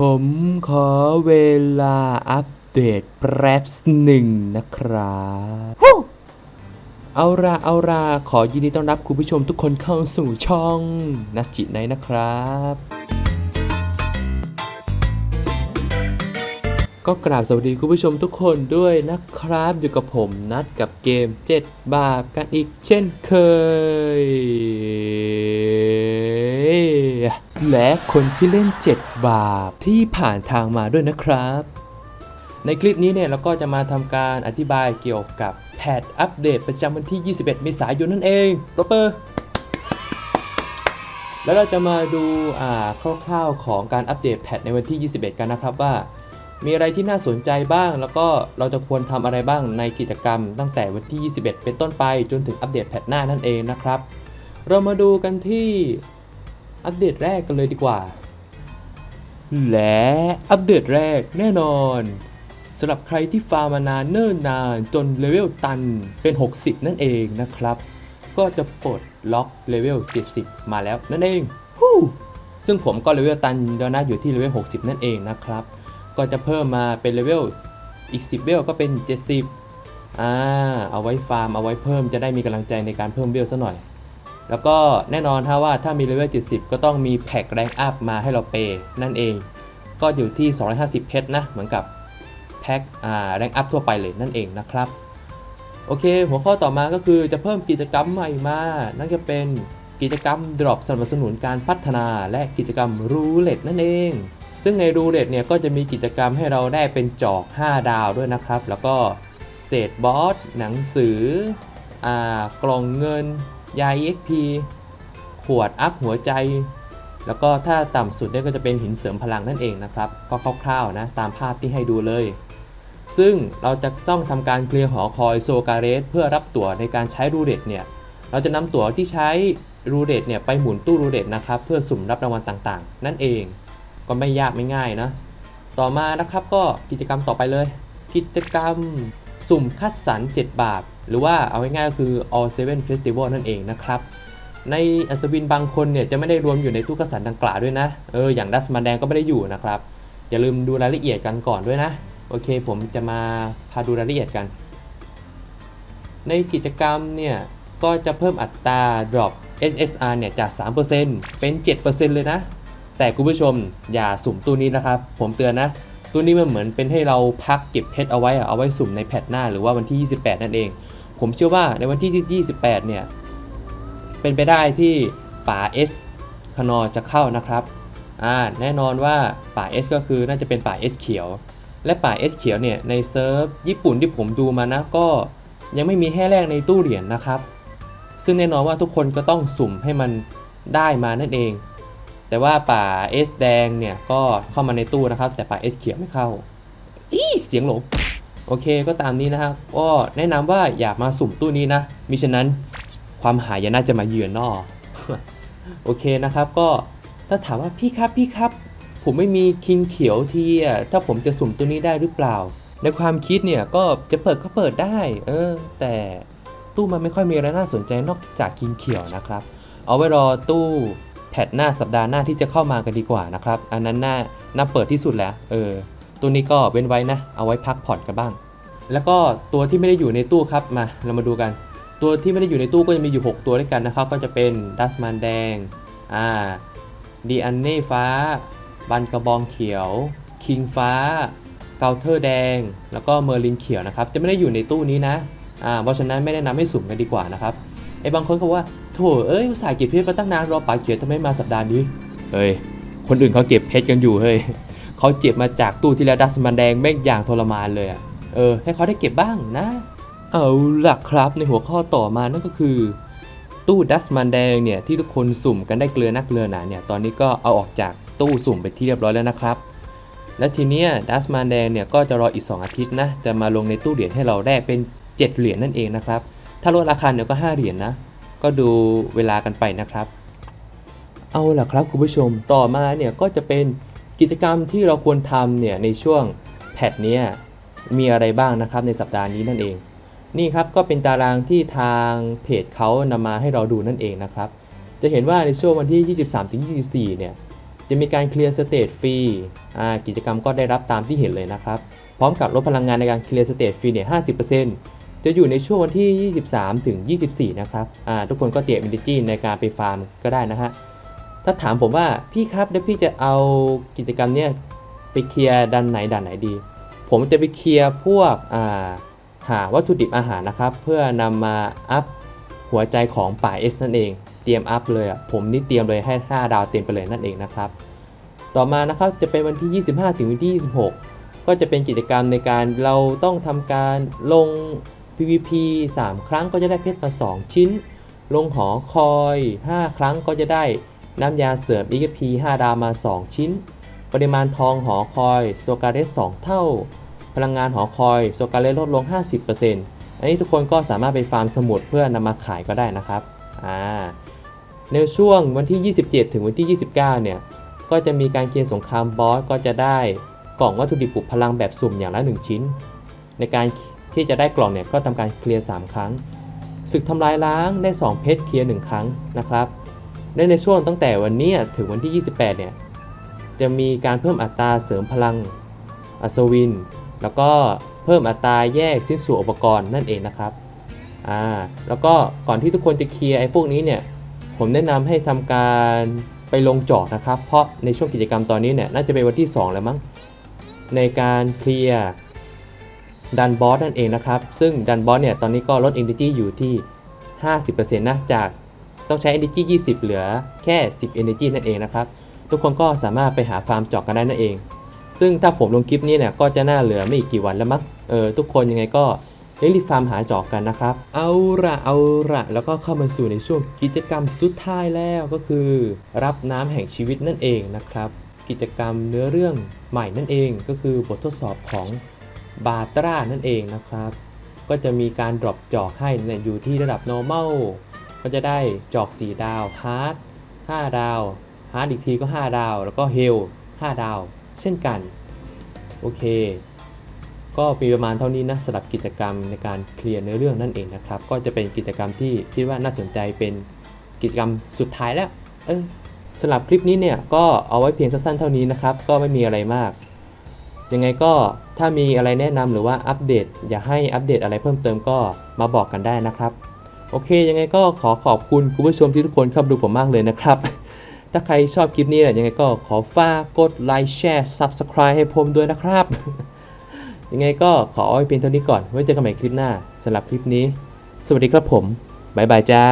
ผมขอเวลาอัปเดตแป๊บหนึ่งนะครับฮู้เอาละเอาละขอยินดีต้อนรับคุณผู้ชมทุกคนเข้าสู่ช่องนัสจิไนนะครับก็กราบสวัสดีคุณผู้ชมทุกคนด้วยนะครับ อยู่กับผมนัดกับเกม 7 บาปกันอีกเช่นเคย และคนที่เล่น 7 บาปที่ผ่านทางมาด้วยนะครับ ในคลิปนี้เนี่ยเราก็จะมาทำการอธิบายเกี่ยวกับแพทอัปเดตประจำวันที่ 21 เมษายนนั่นเองปรเปอร์แล้วเราจะมาดูอ่าคร่าวๆของการอัปเดตแพทในวันที่ 21 กันนะครับว่า มีอะไรที่น่าสนใจบ้าง แล้วก็เราจะควรทำอะไรบ้างในกิจกรรม ตั้งแต่วันที่ 21 เป็นต้นไปจนถึงอัปเดตแพทหน้านั่นเองนะครับ เรามาดูกันที่ อัปเดตแรกกันเลยดีกว่า และอัปเดตแรกแน่นอนสำหรับใครที่ฟาร์มานานเนิ่นนานจนเลเวลตันเป็น 60 นั่นเองนะครับ ก็จะปลดล็อกเลเวล 70 มาแล้วนั่นเองฮู้ซึ่งผมก็เลเวลตันยอนะอยู่ที่เลเวล 60 นั่นเองนะครับ ก็จะเพิ่มมาเป็นเลเวลอีก 10 เวลก็เป็น 70อ่าเอาไว้ฟาร์มเอาไว้เพิ่มจะได้มีกำลังใจในการเพิ่มเวลซะหน่อย แล้วก็แน่นอนถ้าว่าถ้ามีเลเวล70 ก็ต้องมีแพ็กแรงอัพมาให้เราเปย์นั่นเอง ก็อยู่ที่ 250 เพชรนะ เหมือนกับแพ็กแรงอัพทั่วไปเลยนั่นเองนะครับ โอเค หัวข้อต่อมาก็คือจะเพิ่มกิจกรรมใหม่มา นั่นจะเป็นกิจกรรมดรอปสนับสนุนการพัฒนาและกิจกรรมรูเล็ตนั่นเอง ซึ่งในรูเล็ตเนี่ยก็จะมีกิจกรรมให้เราได้เป็นจอก 5 ดาวด้วยนะครับ แล้วก็เศษบอสหนังสืออกล่องเงิน ยา EXP ขวดอัพหัวใจ แล้วก็ถ้าต่ำสุดเนี่ยก็จะเป็นหินเสริมพลังนั่นเองนะครับ ก็คร่าวๆนะตามภาพที่ให้ดูเลย ซึ่งเราจะต้องทำการเคลียร์หอคอยโซการเรสเพื่อรับตั๋วในการใช้รูเล็ตเนี่ย เราจะนำตั๋วที่ใช้รูเล็ตเนี่ยไปหมุนตู้รูเล็ตนะครับ เพื่อสุ่มรับรางวัลต่างๆ นั่นเอง ก็ไม่ยากไม่ง่ายนะ ต่อมานะครับก็กิจกรรมต่อไปเลย กิจกรรม สุ่มคัดสรร 7 บาท หรือว่าเอาง่ายๆก็คือ all seven festival นั่นเองนะครับ ในอัศวินบางคนเนี่ยจะไม่ได้รวมอยู่ในตู้คัดสรรดังกล่าวด้วยนะ เอออย่างดัสมันแดงก็ไม่ได้อยู่นะครับ อย่าลืมดูรายละเอียดกันก่อนด้วยนะ โอเค ผมจะมาพาดูรายละเอียดกัน ในกิจกรรมเนี่ยก็จะเพิ่มอัตรา drop SSR เนี่ยจาก 3%เป็น 7%เลยนะ แต่คุณผู้ชมอย่าสุ่มตู้นี้นะครับ ผมเตือนนะ ตู้นี้มันเหมือนเป็นให้เราพักเก็บเพชรเอาไว้เอาไว้สุ่มในแพทหน้าหรือว่าวันที่ 28 นั่นเอง ผมเชื่อว่าในวันที่ 28 เนี่ย เป็นไปได้ที่ป่า S คานอจะเข้านะครับอ่าแน่นอนว่าป่า S ก็คือน่าจะเป็นป่า S เขียว และป่า S เขียวเนี่ยในเซิร์ฟญี่ปุ่นที่ผมดูมานะก็ยังไม่มีให้แรกในตู้เหรียญนะครับ ซึ่งแน่นอนว่าทุกคนก็ต้องสุ่มให้มันได้มานั่นเอง แต่ว่าป่า S แดงเนี่ยก็เข้ามาในตู้นะครับ แต่ป่า S เขียวไม่เข้าอีเสียงหลงโอเคก็ตามนี้นะครับก็แนะนำว่าอย่ามาสุ่มตู้นี้นะมิฉะนั้นความหายนะจะมาเยือนนอโอเคนะครับก็ถ้าถามว่าพี่ครับพี่ครับ ผมไม่มีคิงเขียวทีอะถ้าผมจะสุ่มตัวนี้ได้หรือเปล่า ในความคิดเนี่ยก็จะเปิดก็เปิดได้ เออ แต่ตู้มันไม่ค่อยมีอะไรน่าสนใจนอกจากคิงเขียวนะครับ เอาไว้รอตู้ แพทหน้าสัปดาห์หน้าที่จะเข้ามากันดีกว่านะครับ อันนั้นน่าน่าเปิดที่สุดแล้ว เออ ตัวนี้ก็เว้นไว้นะ เอาไว้พักผ่อนกันบ้าง แล้วก็ตัวที่ไม่ได้อยู่ในตู้ครับ มาเรามาดูกัน ตัวที่ไม่ได้อยู่ในตู้ก็จะมีอยู่ 6 ตัวด้วยกันนะครับ ก็จะเป็นดัสมันแดง อ่า ดีอันเน่ฟ้า บันกระบองเขียว คิงฟ้า เกาเทอร์แดง แล้วก็เมอร์ลินเขียวนะครับ จะไม่ได้อยู่ในตู้นี้นะ อ่า เพราะฉะนั้นไม่แนะนำให้สุ่มกันดีกว่านะครับ ไอ้บางคนเขาว่า โถเอ้ยอุตส่าห์เก็บเพชรมาตั้งนานรอป่าเขียวทำไมมาสัปดาห์นี้ เฮ้ย คนอื่นเขาเก็บเพชรกันอยู่เฮ้ยเขาเจ็บมาจากตู้ที่แล้วดัสมันแดงแม่งอย่างทรมานเลยอะเออ ให้เขาได้เก็บบ้างนะ เอาล่ะครับในหัวข้อต่อมานั่นก็คือ ตู้ดัสมันแดงเนี่ยที่ทุกคนสุ่มกันได้เกลือนักเกลือหนาเนี่ยตอนนี้ก็เอาออกจากตู้สุ่มไปที่เรียบร้อยแล้วนะครับ และทีเนี้ยดัสมันแดงเนี่ยก็จะรออีก 2 อาทิตย์นะจะมาลงในตู้เหรียญให้เราได้เป็น 7 เหรียญนั่นเองนะครับถ้าลดราคาเนี่ยก็ 5 เหรียญนะ ก็ดูเวลากันไปนะครับ เอาล่ะครับคุณผู้ชมต่อมาเนี่ยก็จะเป็นกิจกรรมที่เราควรทำเนี่ยในช่วงแพทเนี้ยมีอะไรบ้างนะครับในสัปดาห์นี้นั่นเอง นี่ครับก็เป็นตารางที่ทางเพจเขานำมาให้เราดูนั่นเองนะครับ จะเห็นว่าในช่วงวันที่ 23-24 เนี่ยจะมีการเคลียร์สเตทฟรีกิจกรรมก็ได้รับตามที่เห็นเลยนะครับ พร้อมกับลดพลังงานในการเคลียร์สเตทฟรีเนี่ย 50% จะอยู่ในช่วงวันที่ 23 ถึง 24 นะครับอ่าทุกคนก็เตรียม energy ในการไปฟาร์มก็ได้นะฮะ ถ้าถามผมว่าพี่ครับแล้วพี่จะเอากิจกรรมเนี่ยไปเคลียร์ดันไหนด่านไหนดี ผมจะไปเคลียร์พวกอ่าหาวัตถุดิบอาหารนะครับ เพื่อนำมาอัพหัวใจของป่า S นั่นเอง เตรียมอัพเลยอะผมนี่เตรียมเลยให้ 5 ดาวเต็มไปเลยนั่นเองนะครับ ต่อมานะครับจะเป็นวันที่ 25 ถึงวันที่ 26 ก็จะเป็นกิจกรรมในการเราต้องทำการลง PVP 3 ครั้งก็จะได้เพชรมา 2 ชิ้น ลงหอคอย 5 ครั้งก็จะได้น้ำยาเสริม EXP 5 ดาวมา 2 ชิ้น ปริมาณทองหอคอยโซกาเรส2เท่า พลังงานหอคอยโซกาเรสลดลง 50%อันนี้ทุกคนก็สามารถไปฟาร์มสมุดเพื่อนำมาขายก็ได้นะครับอ่าในช่วงวันที่ 27 ถึงวันที่ 29 เนี่ย ก็จะมีการเกียนสงครามบอสก็จะได้กล่องวัตถุดิบปลุกพลังแบบสุ่มอย่างละ 1 ชิ้น ในการ ที่จะได้กล่องเนี่ยก็ทำการเคลียร์3ครั้ง ศึกทำลายล้างได้ 2 เพชรเคลียร์1ครั้งนะครับและในช่วงตั้งแต่วันนี้ถึงวันที่ 28 เนี่ย จะมีการเพิ่มอัตราเสริมพลังอัศวิน แล้วก็เพิ่มอัตราแยกชิ้นส่วนอุปกรณ์นั่นเองนะครับ อ่า แล้วก็ก่อนที่ทุกคนจะเคลียร์ไอ้พวกนี้เนี่ย ผมแนะนำให้ทำการไปลงจอดนะครับ เพราะในช่วงกิจกรรมตอนนี้เนี่ยน่าจะเป็นวันที่ 2 แล้วมั้ง ในการเคลียร์ ดันบอสนั่นเองนะครับ ซึ่งดันบอสเนี่ยตอนนี้ก็ลด energy อยู่ที่ 50%นะจากต้องใช้ energy 20 เหลือแค่ 10 energy นั่นเองนะครับ ทุกคนก็สามารถไปหาฟาร์มจอกกันได้นั่นเอง ซึ่งถ้าผมลงคลิปนี้เนี่ยก็จะน่าเหลือไม่อีกกี่วันแล้วมั้งเออทุกคนยังไงก็รีบฟาร์มหาจอกกันนะครับ เอาละเอาละแล้วก็เข้ามาสู่ในช่วงกิจกรรมสุดท้ายแล้วก็คือ รับน้ำแห่งชีวิตนั่นเองนะครับ กิจกรรมเนื้อเรื่องใหม่นั่นเองก็คือบททดสอบของ บาตรานั่นเองนะครับ ก็จะมีการดรอปจอกให้เนี่ยอยู่ที่ระดับ normal ก็จะได้จอก 4 ดาว hard 5 ดาว hard อีกทีก็ 5 ดาว แล้วก็ hell 5 ดาว เช่นกัน โอเค ก็มีประมาณเท่านี้นะสำหรับกิจกรรมในการเคลียร์เนื้อเรื่องนั่นเองนะครับ ก็จะเป็นกิจกรรมที่คิดว่าน่าสนใจเป็นกิจกรรมสุดท้ายแล้ว เออสำหรับคลิปนี้เนี่ยก็เอาไว้เพียงสั้นๆเท่านี้นะครับ ก็ไม่มีอะไรมาก ยังไงก็ถ้ามีอะไรแนะนำหรือว่าอัปเดต อยากให้อัปเดตอะไรเพิ่มเติมก็มาบอกกันได้นะครับ โอเค ยังไงก็ขอขอบคุณคุณผู้ชมที่ทุกคนเข้ามาดูผมมากเลยนะครับ ถ้าใครชอบคลิปนี้เนี่ยยังไงก็ขอฝากกดไลค์แชร์ Subscribe ให้ผมด้วยนะครับ ยังไงก็ขอเอาไว้เพียงเท่านี้ก่อนไว้เจอกันใหม่คลิปหน้าสำหรับคลิปนี้ สวัสดีครับผมบ๊ายบายจ้า